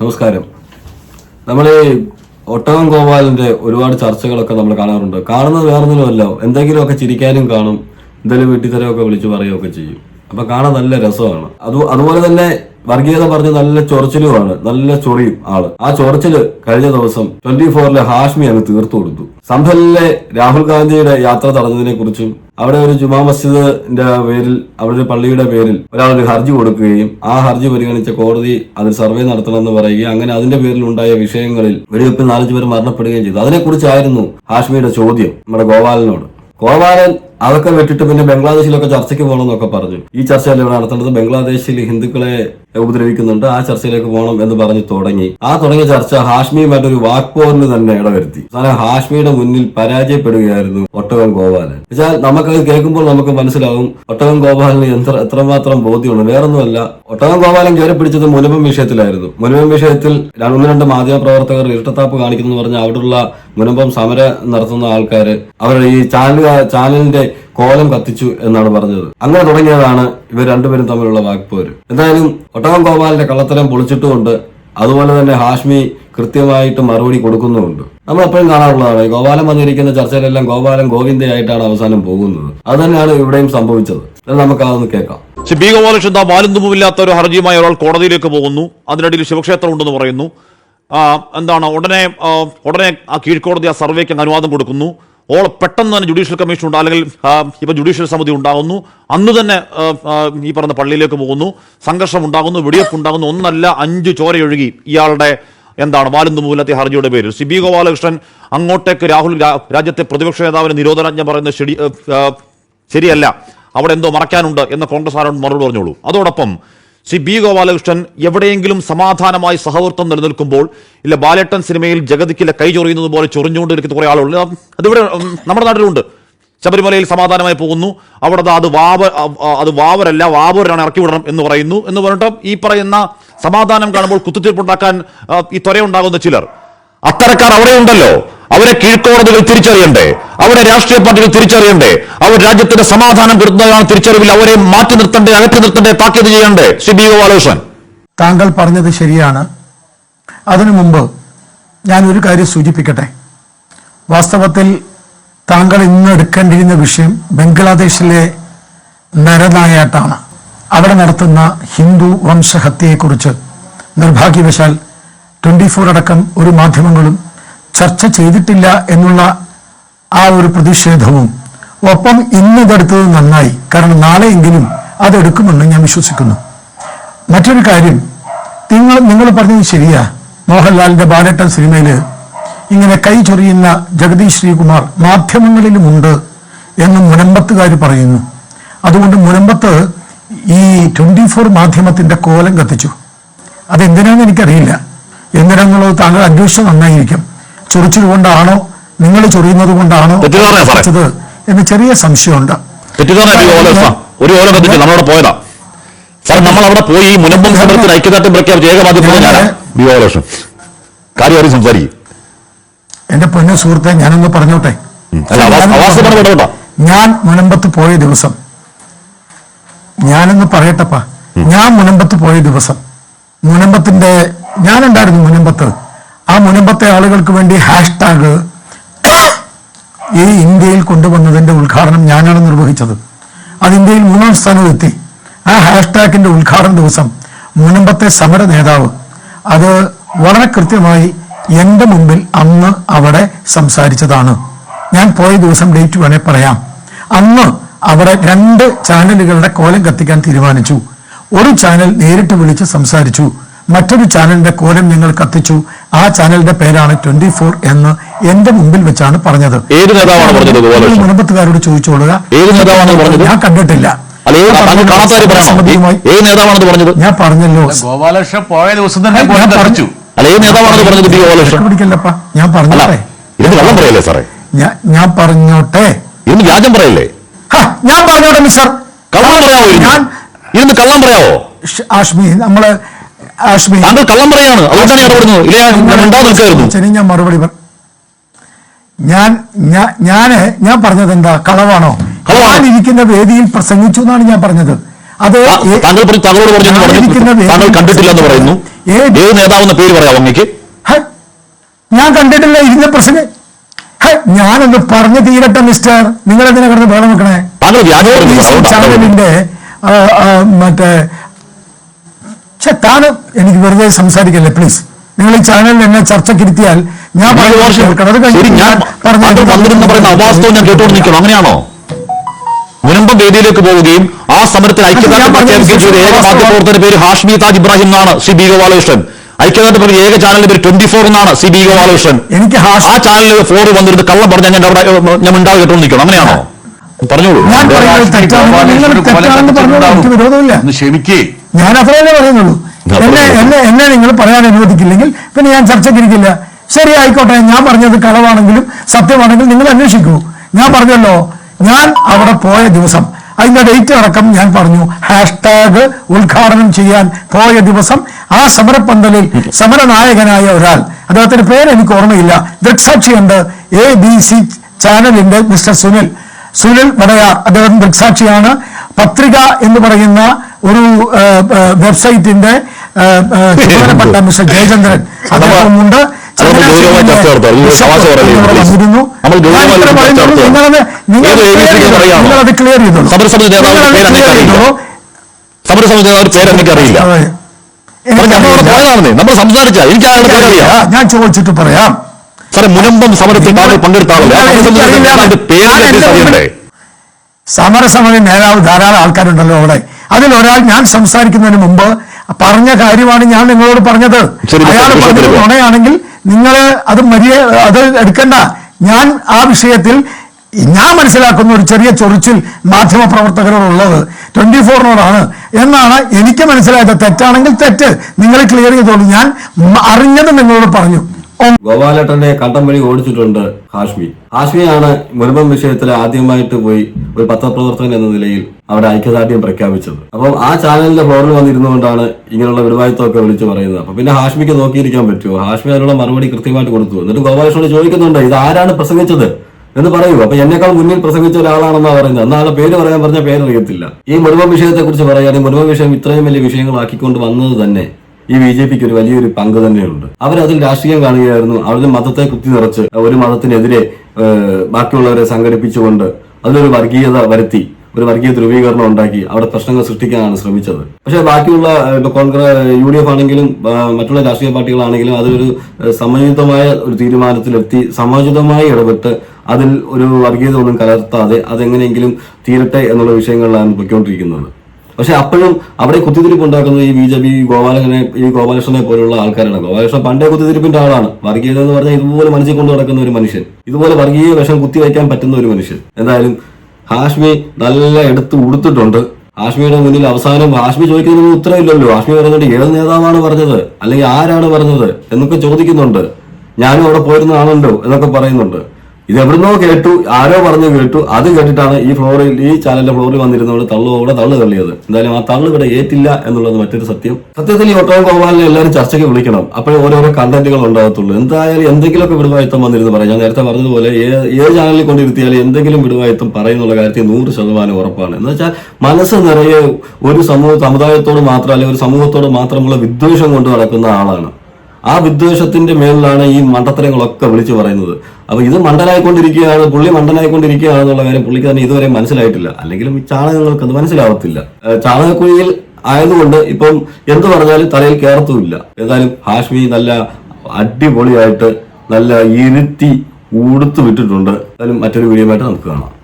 നമസ്കാരം. നമ്മൾ ഒട്ടകം ഗോപാലിന്റെ ഒരുപാട് ചർച്ചകളൊക്കെ നമ്മൾ കാണാറുണ്ട്. കാണുന്നത് വേറൊന്നിനുമല്ല എന്തെങ്കിലുമൊക്കെ ചിരിക്കാനും കാണും. എന്തെങ്കിലും വീട്ടിത്തരമൊക്കെ വിളിച്ചു പറയുകയൊക്കെ ചെയ്യും. അപ്പൊ കാണാൻ നല്ല രസമാണ്. അത് അതുപോലെ തന്നെ വർഗീയത പറഞ്ഞ് നല്ല ചൊറച്ചിലുമാണ് നല്ല ചൊറിയും ആൾ. ആ ചൊറച്ചിൽ കഴിഞ്ഞ ദിവസം ട്വന്റി ഫോറിലെ ഹാഷ്മി അങ്ങ് തീർത്തു കൊടുത്തു. സംഭലിലെ രാഹുൽ ഗാന്ധിയുടെ യാത്ര തടഞ്ഞതിനെ കുറിച്ചും അവിടെ ഒരു ജുമാ മസ്ജിദിന്റെ പേരിൽ അവിടെ പള്ളിയുടെ പേരിൽ ഒരാൾ ഒരു ഹർജി കൊടുക്കുകയും ആ ഹർജി പരിഗണിച്ച കോടതി അതിൽ സർവേ നടത്തണമെന്ന് പറയുകയും അങ്ങനെ അതിന്റെ പേരിൽ ഉണ്ടായ വിഷയങ്ങളിൽ വെടിവെപ്പിൽ നാലഞ്ചു പേർ മരണപ്പെടുകയും ചെയ്തു. അതിനെക്കുറിച്ചായിരുന്നു ഹാഷ്മിയുടെ ചോദ്യം നമ്മുടെ ഗോപാലനോട്. ഗോപാലൻ അതൊക്കെ വെട്ടിട്ട് പിന്നെ ബംഗ്ലാദേശിലൊക്കെ ചർച്ചയ്ക്ക് പോകണം എന്നൊക്കെ പറഞ്ഞു. ഈ ചർച്ചയല്ല ഇവിടെ നടത്തേണ്ടത്. ബംഗ്ലാദേശിൽ ഹിന്ദുക്കളെ ഉപദ്രവിക്കുന്നുണ്ട്. ആ ചർച്ചയിലേക്ക് പോകണം എന്ന് പറഞ്ഞു തുടങ്ങി. ആ തുടങ്ങിയ ചർച്ച ഹാഷ്മിയുമായിട്ടൊരു വാക്പോറിന് തന്നെ ഇടവരുത്തി. അവസാനം ഹാഷ്മിയുടെ മുന്നിൽ പരാജയപ്പെടുകയായിരുന്നു ഒട്ടകം ഗോപാലൻ. വെച്ചാൽ നമുക്കത് കേൾക്കുമ്പോൾ നമുക്ക് മനസ്സിലാവും ഒട്ടകം ഗോപാലന് എത്ര എത്രമാത്രം ബോധ്യമുണ്ട്. വേറൊന്നുമല്ല ഒട്ടകം ഗോപാലൻ കയറി പിടിച്ചത് മുനമ്പം വിഷയത്തിലായിരുന്നു. മുനമ്പം വിഷയത്തിൽ ഒന്ന് രണ്ട് മാധ്യമ പ്രവർത്തകർ ഇരട്ടത്താപ്പ് കാണിക്കുന്നു പറഞ്ഞ അവിടെയുള്ള മുനമ്പം സമരം നടത്തുന്ന ആൾക്കാര് അവരുടെ ഈ ചാനൽ ചാനലിന്റെ കോലം കത്തിച്ചു എന്നാണ് പറഞ്ഞത്. അങ്ങനെ തുടങ്ങിയതാണ് ഇവർ രണ്ടുപേരും തമ്മിലുള്ള വാക്പോര്. എന്തായാലും ഒട്ടകം ഗോപാലിന്റെ കള്ളത്തരം പൊളിച്ചിട്ടുമുണ്ട് അതുപോലെ തന്നെ ഹാഷ്മി കൃത്യമായിട്ട് മറുപടി കൊടുക്കുന്നുമുണ്ട്. നമ്മൾ എപ്പോഴും കാണാറുള്ളതാണ് ഗോപാലം വന്നിരിക്കുന്ന ചർച്ചയിലെല്ലാം ഗോപാലൻ ഗോവിന്ദയായിട്ടാണ് അവസാനം പോകുന്നത്. അത് തന്നെയാണ് ഇവിടെയും സംഭവിച്ചത്. നമുക്ക് അതൊന്ന് കേൾക്കാം. ബി ഗോപാലകൃഷ്ണൻ താ ഒരു ഹർജിയുമായി ഒരാൾ കോടതിയിലേക്ക് പോകുന്നു. അതിനിടയിൽ ശിവക്ഷേത്രം ഉണ്ടെന്ന് പറയുന്നു. എന്താണ് ഉടനെ ഉടനെ ആ കീഴ്ക്കോടതി ആ സർവേക്ക് അനുവാദം കൊടുക്കുന്നു. ഓൾ പെട്ടെന്ന് തന്നെ ജുഡീഷ്യൽ കമ്മീഷൻ ഉണ്ട്. അല്ലെങ്കിൽ ഇപ്പോൾ ഇപ്പൊ ജുഡീഷ്യൽ സമിതി ഉണ്ടാകുന്നു അന്ന് തന്നെ ഈ പറഞ്ഞ പള്ളിയിലേക്ക് പോകുന്നു. സംഘർഷം ഉണ്ടാകുന്നു വെടിവെപ്പ് ഉണ്ടാകുന്നു. ഒന്നല്ല അഞ്ച് ചോരയൊഴുകി. ഇയാളുടെ എന്താണ് ബാലുന്തുമില്ലാത്ത ഹർജിയുടെ പേരിൽ. സി ബി ഗോപാലകൃഷ്ണൻ അങ്ങോട്ടേക്ക് രാഹുൽ രാജ്യത്തെ പ്രതിപക്ഷ നേതാവിന് നിരോധനാജ്ഞ പറയുന്നത് ശരി ശരിയല്ല. അവിടെ എന്തോ മറക്കാനുണ്ട് എന്ന് കോൺഗ്രസ് ആരോട് മറുപടി പറഞ്ഞോളൂ. അതോടൊപ്പം ശ്രീ ബി ഗോപാലകൃഷ്ണൻ എവിടെയെങ്കിലും സമാധാനമായി സഹവർത്തം നിലനിൽക്കുമ്പോൾ ഇല്ല ബാലേട്ടൻ സിനിമയിൽ ജഗതിക്കില്ല കൈ ചൊറിയുന്നത് പോലെ ചൊറിഞ്ഞുകൊണ്ടിരിക്കുന്ന കുറെ ആളുകൾ അതിവിടെ നമ്മുടെ നാട്ടിലുണ്ട്. ശബരിമലയിൽ സമാധാനമായി പോകുന്നു. അവിടെ അത് വാവ അത് വാവരല്ല വാവരാണ് ഇറക്കി വിടണം എന്ന് പറയുന്നു. എന്ന് പറഞ്ഞിട്ട് ഈ പറയുന്ന സമാധാനം കാണുമ്പോൾ കുത്തിത്തീർപ്പുണ്ടാക്കാൻ ഈ ത്വരയുണ്ടാകുന്ന ചിലർ. അത്തരക്കാർ അവിടെയുണ്ടല്ലോ. അവരെ കീഴ്ക്കോടതികൾ തിരിച്ചറിയണ്ടേ? അവരെ രാഷ്ട്രീയ പാർട്ടികൾ തിരിച്ചറിയണ്ടേ? അവർ രാജ്യത്തിന്റെ സമാധാനം കെടുത്തുന്നതാണ് തിരിച്ചറിവിൽ അവരെ മാറ്റി നിർത്തണ്ടേ അകറ്റി നിർത്തണ്ടേ താക്കീത് ചെയ്യണ്ടേ? ശ്രീ ബി ബാലകൃഷ്ണൻ. താങ്കൾ പറഞ്ഞത് ശരിയാണ്. അതിനു മുമ്പ് ഞാൻ ഒരു കാര്യം സൂചിപ്പിക്കട്ടെ? വാസ്തവത്തിൽ താങ്കൾ ഇന്ന് എടുക്കേണ്ടിയിരുന്ന വിഷയം ബംഗ്ലാദേശിലെ നരനായാട്ടാണ്. അവിടെ നടത്തുന്ന ഹിന്ദു വംശഹത്യയെക്കുറിച്ച് നിർഭാഗ്യവശാൽ ട്വന്റി ഫോർ അടക്കം ഒരു മാധ്യമങ്ങളും ചർച്ച ചെയ്തിട്ടില്ല എന്നുള്ള ആ ഒരു പ്രതിഷേധവും ഒപ്പം ഇന്ന് ഇതെടുത്തത് നന്നായി. കാരണം നാളെയെങ്കിലും അതെടുക്കുമെന്ന് ഞാൻ വിശ്വസിക്കുന്നു. മറ്റൊരു കാര്യം നിങ്ങൾ നിങ്ങൾ പറഞ്ഞത് ശരിയാ. മോഹൻലാലിന്റെ ബാലട്ടൻ സിനിമയിൽ ഇങ്ങനെ കൈ ചൊറിയുന്ന ജഗദീഷ് ശ്രീകുമാർ മാധ്യമങ്ങളിലുമുണ്ട് എന്ന് മുനമ്പത്തുകാർ പറയുന്നു. അതുകൊണ്ട് മുനമ്പത്ത് ഈ ട്വന്റി ഫോർ മാധ്യമത്തിന്റെ കോലം കത്തിച്ചു. അതെന്തിനാന്ന് എനിക്കറിയില്ല. എന്തിനാന്നുള്ളത് താങ്കൾ അന്വേഷിച്ച് നന്നായിരിക്കും. ചൊറിച്ചത് കൊണ്ടാണോ നിങ്ങൾ ചൊറിയുന്നത് കൊണ്ടാണോ സാറേ. എന്ന് ചെറിയ സംശയമുണ്ട്. ഒരു ഓരോ കത്തിച്ച് നമ്മളവിടെ പോയതാ. നമ്മൾ അവിടെ പോയി മുനമ്പം സമരത്തിന് ഐക്യദാർഢ്യം പ്രഖ്യാപിച്ച ഏകമാധ്യമം ഞാനാ ബി ഗോപാലകൃഷ്ണൻ കാര്യം ആരും സംസാരിക്കും. എന്റെ പൊന്നു സുഹൃത്തെ ഞാനൊന്ന് പറഞ്ഞോട്ടെ. ഞാൻ മുനമ്പത്ത് പോയ ദിവസം ഞാനൊന്ന് പറയട്ടപ്പാ. ഞാൻ മുനമ്പത്ത് പോയ ദിവസം മുനമ്പത്തിന്റെ ഞാനുണ്ടായിരുന്നു മുനമ്പത്ത്. ആ മുനമ്പത്തെ ആളുകൾക്ക് വേണ്ടി ഹാഷ്ടാഗ് ഈ ഇന്ത്യയിൽ കൊണ്ടുവന്നതിന്റെ ഉദ്ഘാടനം ഞാനാണ് നിർവഹിച്ചത്. അത് ഇന്ത്യയിൽ മൂന്നാം സ്ഥാനത്തെത്തി. ആ ഹാഷ്ടാഗിന്റെ ഉദ്ഘാടന ദിവസം മുനമ്പത്തെ സമര നേതാവ് അത് വളരെ കൃത്യമായി എന്റെ മുമ്പിൽ അന്ന് അവിടെ സംസാരിച്ചതാണ്. ഞാൻ പോയ ദിവസം ഡേറ്റ് വേണേ പറയാം. അന്ന് അവിടെ രണ്ട് ചാനലുകളുടെ കോലം കത്തിക്കാൻ തീരുമാനിച്ചു. ഒരു ചാനൽ നേരിട്ട് വിളിച്ച് സംസാരിച്ചു. മറ്റൊരു ചാനലിന്റെ കോലം ഞങ്ങൾ കത്തിച്ചു. ആ ചാനലിന്റെ പേരാണ് ട്വന്റി ഫോർ എന്ന് എന്റെ മുമ്പിൽ വെച്ചാണ് പറഞ്ഞത്? മുനമ്പത്തുകാരോട് ചോദിച്ചോളുക. ഏത് നേതാവാണ് പറഞ്ഞത്? ഞാൻ കണ്ടിട്ടില്ല. ഞാൻ പറഞ്ഞല്ലോ. ഗോപാലകൃഷ്ണൻ പോയ ദിവസം തന്നെ ഞാൻ പറഞ്ഞു. പിടിക്കല്ലപ്പാ ഞാൻ പറഞ്ഞോട്ടെ? കള്ളം പറയല്ലേ സാറേ? ഞാൻ- ഞാൻ പറഞ്ഞോട്ടെ? വ്യാജം പറയല്ലേ? ഞാൻ പറഞ്ഞോട്ടെ മിസ്റ്റർ. കള്ളം പറയാവോ ഞാൻ ഇരുന്ന് കള്ളം പറയാവോ? ആഷ്മി നമ്മൾ താങ്കൾ കള്ളം പറയാണ് അതുകൊണ്ടാണ് ഞാൻ ഇടപെടുന്നത് ഇല്ല ഞാൻ മറുപടി ഞാൻ ഞാൻ ഞാൻ പറഞ്ഞത് എന്താ? കളവാണോ. ഞാൻ ഇരിക്കുന്ന വേദിയിൽ പ്രസംഗിച്ചു എന്നാണ് ഞാൻ പറഞ്ഞത്. അത് താങ്കൾ താങ്കളോട് പറഞ്ഞു താങ്കൾ കണ്ടിട്ടില്ല എന്ന് പറയുന്നു. ഏത് നേതാവെന്ന പേര് പറയാം അങ്ങേക്ക്? ഞാൻ കണ്ടിട്ടില്ല ഇരുന്ന പ്രസംഗം ഞാനൊന്ന് പറഞ്ഞു തീരട്ടെ മിസ്റ്റർ. നിങ്ങൾ എന്തിനാ കിടന്ന് വേണം വെക്കണേ? താങ്കൾ ചാനലിന്റെ മറ്റേ ഛെ, താന് എനിക്ക് വെറുതെ സംസാരിക്കല്ലേ പ്ലീസ് നിങ്ങൾ ഈ ചാനലിൽ എന്നെ ചർച്ചക്കിരുത്തിയാൽ ഞാൻ ഞാൻ അവാസ്തവം കേട്ടോണ്ട് നിൽക്കണം അങ്ങനെയാണോ? മുനമ്പം വേദിയിലേക്ക് പോവുകയും ആ സമരത്തിൽ ഐക്യദാർഢ്യം ചെയ്ത ഏക അവാസ്തവം. മാധ്യമപ്രവർത്തന പേര് ഹാഷ്മി താജ് ഇബ്രാഹിം എന്നാണ് സി ബി ഗോപാലകൃഷ്ണൻ ഐക്യദാർഢ്യ ഏക ചാനലിന്റെ പേര് ട്വന്റി ഫോർ എന്നാണ് സി ബി ഗോപാലകൃഷ്ണൻ എനിക്ക് ആ ചാനലിൽ ഫോർ വന്നിരുന്ന് കള്ളം പറഞ്ഞാൽ ഞാൻ അവിടെ ഞാൻ ഉണ്ടാകെ കേട്ടോ നിൽക്കണം അങ്ങനെയാണോ പറഞ്ഞോളൂ. ക്ഷമിക്കേ. ഞാൻ അത്രയല്ലേ പറയുന്നുള്ളൂ എന്നെ എന്നെ എന്നെ നിങ്ങൾ പറയാൻ അനുവദിക്കില്ലെങ്കിൽ പിന്നെ ഞാൻ ചർച്ചയ്ക്കിരിക്കില്ല ശരി ആയിക്കോട്ടെ ഞാൻ പറഞ്ഞത് കളവാണെങ്കിലും സത്യമാണെങ്കിലും നിങ്ങൾ അന്വേഷിക്കൂ. ഞാൻ പറഞ്ഞല്ലോ ഞാൻ അവിടെ പോയ ദിവസം അതിന്റെ ഡേറ്റ് അടക്കം ഞാൻ പറഞ്ഞു ഹാഷ്ടാഗ് ഉദ്ഘാടനം ചെയ്യാൻ പോയ ദിവസം ആ സമരപ്പന്തലിൽ സമരനായകനായ ഒരാൾ അദ്ദേഹത്തിന്റെ പേര് എനിക്ക് ഓർമ്മയില്ല ദൃക്സാക്ഷിയുണ്ട് എ ബി സി ചാനലിന്റെ മിസ്റ്റർ സുനിൽ. സുനിൽ വടയാർ അദ്ദേഹം ദൃക്സാക്ഷിയാണ്. പത്രിക എന്ന് പറയുന്ന ഒരു വെബ്സൈറ്റിന്റെ ചുമതലപ്പെട്ട മിസ്റ്റർ ജയചന്ദ്രൻ. നിങ്ങളത്? നിങ്ങളത് ക്ലിയർ ചെയ്തോളൂ സമരസമിതി പേര് നമ്മൾ അവിടെ എനിക്കറിയില്ല. നമ്മൾ സംസാരിച്ച. എനിക്ക് പേര് അറിയാം. ഞാൻ ചോദിച്ചിട്ട് പറയാം. സാറേ മുനമ്പം സമരത്തിൽ താങ്കൾ സമരസമിതി നേതാവ് ധാരാളം ആൾക്കാരുണ്ടല്ലോ അവിടെ. അതിൽ ഒരാൾ ഞാൻ സംസാരിക്കുന്നതിന് മുമ്പ് പറഞ്ഞ കാര്യമാണ് ഞാൻ നിങ്ങളോട് പറഞ്ഞത്. അയാൾ പറഞ്ഞത്. നുണയാണെങ്കിൽ നിങ്ങൾ അത് മര്യ അത് എടുക്കണ്ട. ഞാൻ ആ വിഷയത്തിൽ ഞാൻ മനസ്സിലാക്കുന്ന ഒരു ചെറിയ ചൊറിച്ചിൽ മാധ്യമ പ്രവർത്തകരോടുള്ളത് ട്വന്റി ഫോറിനോടാണ്. എന്നാണ് എനിക്ക് മനസ്സിലായത്. തെറ്റാണെങ്കിൽ തെറ്റ്. നിങ്ങൾ ക്ലിയർ ചെയ്തോളൂ. ഞാൻ അറിഞ്ഞത് നിങ്ങളോട് പറഞ്ഞു. ഗോപാലേട്ടന്റെ കണ്ടം വഴി ഓടിച്ചിട്ടുണ്ട് ഹാഷ്മി. ഹാഷ്മിയാണ് മുൻപം വിഷയത്തിൽ ആദ്യമായിട്ട് പോയി ഒരു പത്രപ്രവർത്തകൻ എന്ന നിലയിൽ അവിടെ ഐക്യദാർഢ്യം പ്രഖ്യാപിച്ചത്. അപ്പം ആ ചാനലിന്റെ ഫ്ലോറിൽ വന്നിരുന്നുകൊണ്ടാണ് ഇങ്ങനെയുള്ള വിടുവായത്വമൊക്കെ വിളിച്ചു പറയുന്നത്. അപ്പൊ പിന്നെ ഹാഷ്മിക്ക് നോക്കിയിരിക്കാൻ പറ്റുമോ? ഹാഷ്മി അതിനുള്ള മറുപടി കൃത്യമായിട്ട് കൊടുത്തു. എന്നിട്ട് ഗോപാലകൃഷ്ണനോട് ചോദിക്കുന്നുണ്ട് ഇത് ആരാണ് പ്രസംഗിച്ചത്? എന്ന് പറയൂ. അപ്പൊ എന്നെക്കാൾ മുന്നിൽ പ്രസംഗിച്ച ഒരാളാണെന്നാണ് പറയുന്നത്. എന്നാൽ ആളെ പേര് പറയാൻ പറഞ്ഞ പേരറിയത്തില്ല. ഈ മുഴുവൻ വിഷയത്തെ കുറിച്ച് പറയുകയാണെങ്കിൽ മുഴുവൻ വിഷയം ഇത്രയും വലിയ വിഷയങ്ങളാക്കിക്കൊണ്ട് വന്നത് തന്നെ ഈ ബി ജെ പിക്ക് ഒരു വലിയൊരു പങ്ക് തന്നെയുണ്ട്. അവരതിൽ രാഷ്ട്രീയം കാണുകയായിരുന്നു. അവരിൽ മതത്തെ കുത്തി നിറച്ച് ഒരു മതത്തിനെതിരെ ബാക്കിയുള്ളവരെ സംഘടിപ്പിച്ചുകൊണ്ട് അതിലൊരു വർഗീയത വരുത്തി ഒരു വർഗീയ ധ്രുവീകരണം ഉണ്ടാക്കി അവിടെ പ്രശ്നങ്ങൾ സൃഷ്ടിക്കാനാണ് ശ്രമിച്ചത്. പക്ഷേ ബാക്കിയുള്ള ഇപ്പൊ കോൺഗ്രസ് യു ഡി എഫ് ആണെങ്കിലും മറ്റുള്ള രാഷ്ട്രീയ പാർട്ടികളാണെങ്കിലും അതൊരു സമയോചിതമായ ഒരു തീരുമാനത്തിലെത്തി സമയോചിതമായി ഇടപെട്ട് അതിൽ ഒരു വർഗീയത ഒന്നും കലർത്താതെ അതെങ്ങനെയെങ്കിലും തീരട്ടെ എന്നുള്ള വിഷയങ്ങളിലാണ് പൊയ്ക്കൊണ്ടിരിക്കുന്നത്. പക്ഷെ അപ്പോഴും അവിടെ കുത്തിത്തിരിപ്പ് ഉണ്ടാക്കുന്നത് ഈ ബി ജെ പി ഗോപാലകനെ ഈ ഗോപാലകൃഷ്ണനെ പോലുള്ള ആൾക്കാരാണ്. ഗോപാലകൃഷ്ണൻ പണ്ടേ കുത്തിത്തിരിപ്പിന്റെ ആളാണ്. വർഗീയത എന്ന് പറഞ്ഞാൽ ഇതുപോലെ മനസ്സിൽ കൊണ്ട് നടക്കുന്ന ഒരു മനുഷ്യൻ. ഇതുപോലെ വർഗീയ വിഷം കുത്തിവയ്ക്കാൻ പറ്റുന്ന ഒരു മനുഷ്യൻ. എന്തായാലും ഹാഷ്മി നല്ല എടുത്ത് ഉടുത്തിട്ടുണ്ട്. ഹാഷ്മിയുടെ മുന്നിൽ അവസാനം ഹാഷ്മി ചോദിക്കുന്നതിന് ഉത്തരവില്ലല്ലോ ഹാഷ്മി പറയുന്നുണ്ട് ഏത് നേതാവാണ് പറഞ്ഞത്? അല്ലെങ്കിൽ ആരാണ് പറഞ്ഞത്? എന്നൊക്കെ ചോദിക്കുന്നുണ്ട്. ഞാനും അവിടെ പോയിരുന്നതാണല്ലോ എന്നൊക്കെ പറയുന്നുണ്ട്. ഇത് എവിടുന്നോ കേട്ടു ആരോ പറഞ്ഞു കേട്ടു. അത് കേട്ടിട്ടാണ് ഈ ഫ്ലോറിൽ ഈ ചാനലിന്റെ ഫ്ലോറിൽ വന്നിരുന്നവർ തള്ളുകൂടെ തള്ളു തള്ളിയത്. എന്തായാലും ആ തള്ളു ഇവിടെ ഏറ്റില്ല എന്നുള്ളത് മറ്റൊരു സത്യം. സത്യത്തിൽ ഈ ഒട്ടകം ഗോപാലിനെ എല്ലാവരും ചർച്ചയ്ക്ക് വിളിക്കണം. അപ്പോഴേ ഓരോരോ കണ്ടന്റുകൾ ഉണ്ടാകത്തുള്ളൂ. എന്തായാലും എന്തെങ്കിലുമൊക്കെ വിടുവായത്വം വന്നിരുന്നു പറയാം. ഞാൻ നേരത്തെ പറഞ്ഞതുപോലെ ഏത് ചാനലിൽ കൊണ്ടിരുത്തിയാലും എന്തെങ്കിലും വിടുവായത്വം പറയുന്നുള്ള കാര്യത്തിൽ നൂറ് ശതമാനം ഉറപ്പാണ്. എന്ന് വെച്ചാൽ മനസ്സ് നിറയെ ഒരു സമൂഹ സമുദായത്തോട് മാത്രം അല്ലെങ്കിൽ ഒരു സമൂഹത്തോട് മാത്രമുള്ള വിദ്വേഷം കൊണ്ട് നടക്കുന്ന ആളാണ്. ആ വിദ്വേഷത്തിന്റെ മേളിലാണ് ഈ മണ്ടത്തരങ്ങളൊക്കെ വിളിച്ചു പറയുന്നത്. അപ്പൊ ഇത് മണ്ടനായിക്കൊണ്ടിരിക്കുകയാണ് പുള്ളി മണ്ടനായിക്കൊണ്ടിരിക്കുകയാണെന്നുള്ള കാര്യം പുള്ളിക്ക് തന്നെ ഇതുവരെ മനസ്സിലായിട്ടില്ല. അല്ലെങ്കിലും ഈ ചാണകങ്ങൾക്ക് അത് മനസ്സിലാവത്തില്ല. ചാണകക്കുഴിയിൽ ആയതുകൊണ്ട് ഇപ്പം എന്ത് പറഞ്ഞാലും തലയിൽ കയറത്തുമില്ല ഏതായാലും ഹാഷ്മി നല്ല അടിപൊളിയായിട്ട് നല്ല ഇരുത്തി ഉടുത്തു വിട്ടിട്ടുണ്ട്. എന്തായാലും മറ്റൊരു വീഡിയോ ആയിട്ട് നമുക്ക് കാണാം.